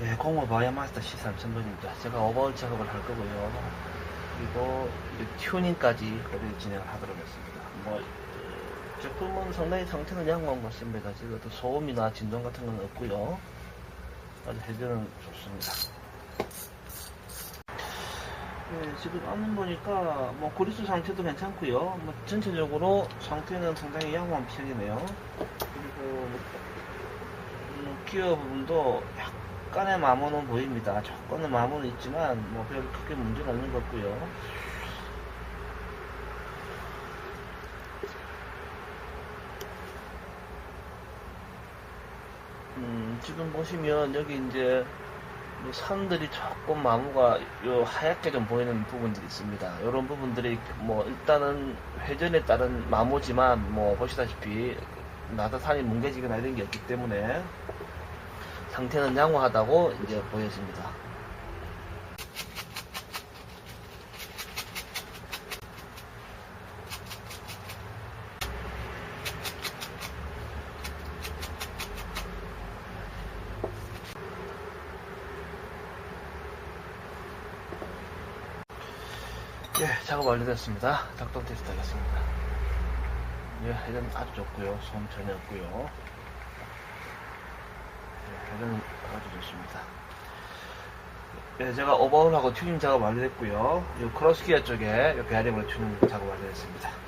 예, 공모 바이어 마스터 C3000번입니다. 제가 오버홀 작업을 할 거고요. 그리고 튜닝까지 우리 진행을 하도록 하겠습니다. 뭐, 어, 제품은 상당히 상태는 양호한 것 같습니다. 지금 또 소음이나 진동 같은 건 없고요. 아주 해변은 좋습니다. 예, 지금 안는 보니까 뭐 그리스 상태도 괜찮고요. 뭐 전체적으로 상태는 상당히 양호한 편이네요. 그리고 뭐, 음, 기어 부분도 약간 의 마모는 보입니다. 조금의 마모는 있지만 뭐 별 크게 문제는 없는 것 같고요. 음, 지금 보시면 여기 이제 이 산들이 조금 마모가 요 하얗게 좀 보이는 부분들이 있습니다. 이런 부분들이 뭐 일단은 회전에 따른 마모지만 뭐 보시다시피 나다산이 뭉개지거나 이런 게 없기 때문에 상태는 양호하다고 이제 보여집니다. 예, 작업 완료됐습니다. 작동 테스트 하겠습니다. 예, 회전 아주 좋고요. 소음 전혀 없고요. 예, 회전은 아주 좋습니다. 예, 제가 오버홀하고 튜닝 작업 완료됐고요. 이 크로스 기어 쪽에 이 베어링으로 튜닝 작업 완료됐습니다.